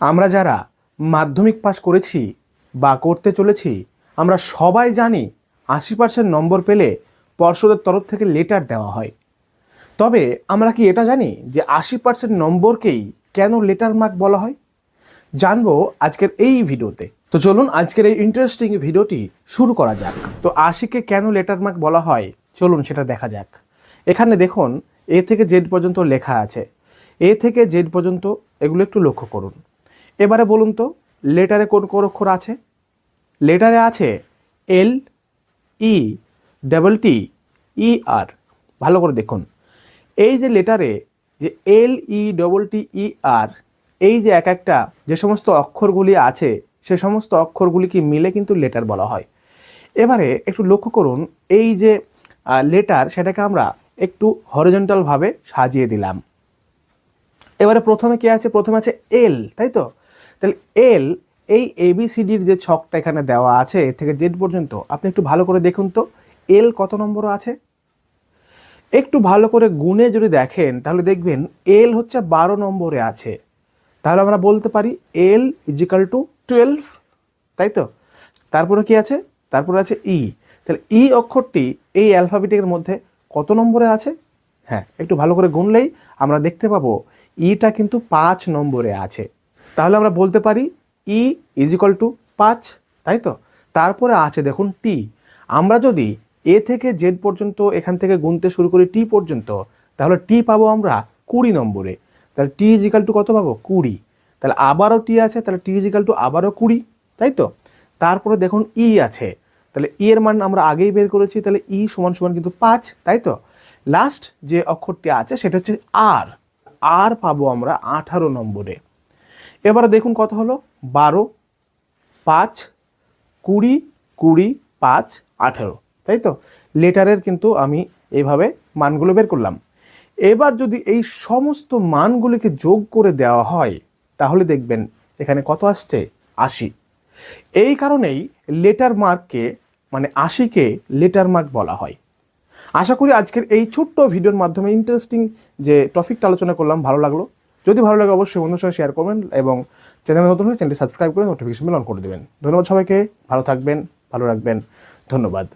আমরা যারা মাধ্যমিক পাশ করেছি বা করতে চলেছি, আমরা সবাই জানি আশি পার্সেন্ট নম্বর পেলে পর্ষদের তরফ থেকে লেটার দেওয়া হয়। তবে আমরা কি এটা জানি যে আশি পার্সেন্ট নম্বরকেই কেন লেটার মার্ক বলা হয়? জানব আজকের এই ভিডিওতে। তো চলুন আজকের এই ইন্টারেস্টিং ভিডিওটি শুরু করা যাক। তো আশিকে কেন লেটার মার্ক বলা হয়? চলুন সেটা দেখা যাক। এখানে দেখুন, এ থেকে জেড পর্যন্ত লেখা আছে। এ থেকে জেড পর্যন্ত এগুলো একটু লক্ষ্য করুন। এবারে বলুন তো লেটারে কোন কোন অক্ষর আছে? লেটারে আছে এল ই ডাবল টি ই আর ভালো করে দেখুন। এই যে লেটারে যে এল ই ডবল টি ই আর এই যে এক একটা যে সমস্ত অক্ষরগুলি আছে, সে সমস্ত অক্ষরগুলিকে মিলে কিন্তু লেটার বলা হয়। এবারে একটু লক্ষ্য করুন, এই যে লেটার সেটাকে আমরা একটু হরিজন্টালভাবে সাজিয়ে দিলাম। এবারে প্রথমে কি আছে? প্রথমে আছে এল তাই তো? তাহলে এল এই এবিসিডির যে ছকটা এখানে দেওয়া আছে এ থেকে জেড পর্যন্ত, আপনি একটু ভালো করে দেখুন তো এল কত নম্বর আছে? একটু ভালো করে গুণে যদি দেখেন, তাহলে দেখবেন এল হচ্ছে বারো নম্বরে আছে। তাহলে আমরা বলতে পারি এল ইজিক্যাল টু টুয়েলভ তাই তো? তারপরে কি আছে? তারপরে আছে ই তাহলে ই অক্ষরটি এই অ্যালফাবেটিকের মধ্যে কত নম্বরে আছে? হ্যাঁ একটু ভালো করে গুনলেই আমরা দেখতে পাবো ইটা কিন্তু পাঁচ নম্বরে আছে। তাহলে আমরা বলতে পারি ই ইজিক্যাল টু পাঁচ, তাই তো? তারপরে আছে দেখুন টি আমরা যদি এ থেকে জেড পর্যন্ত এখান থেকে গুনতে শুরু করি টি পর্যন্ত, তাহলে টি পাবো আমরা কুড়ি নম্বরে। তাহলে টি ইজিক্যাল টু কত পাবো? কুড়ি। তাহলে আবারও টি আছে, তাহলে টি ইজিক্যাল টু আবারও কুড়ি, তাই তো? তারপরে দেখুন ই আছে। তাহলে ই এর মান আমরা আগেই বের করেছি, তাহলে ই সমান সমান কিন্তু পাঁচ, তাই তো? লাস্ট যে অক্ষরটি আছে, সেটা হচ্ছে আর আর পাবো আমরা আঠারো নম্বরে। এবারে দেখুন কত হলো? বারো, পাঁচ, কুড়ি কুড়ি, পাঁচ, আঠেরো। তাই তো? লেটারের কিন্তু আমি এইভাবে মানগুলো বের করলাম। এবার যদি এই সমস্ত মানগুলিকে যোগ করে দেওয়া হয়, তাহলে দেখবেন এখানে কত আসছে? আশি। এই কারণেই লেটার মার্ককে মানে আশিকে লেটার মার্ক বলা হয়। আশা করি আজকের এই ছোট্ট ভিডিওর মাধ্যমে ইন্টারেস্টিং যে টপিকটা আলোচনা করলাম, ভালো লাগল। যদি ভালো লাগে অবশ্যই বন্ধুর সঙ্গে শেয়ার করবেন এবং চ্যানেল নতুন হলে চ্যানেলটি সাবস্ক্রাইব করে নোটিফিকেশন বেল অন করে দেবেন। ধন্যবাদ সবাইকে। ভালো থাকবেন, ভালো রাখবেন। ধন্যবাদ।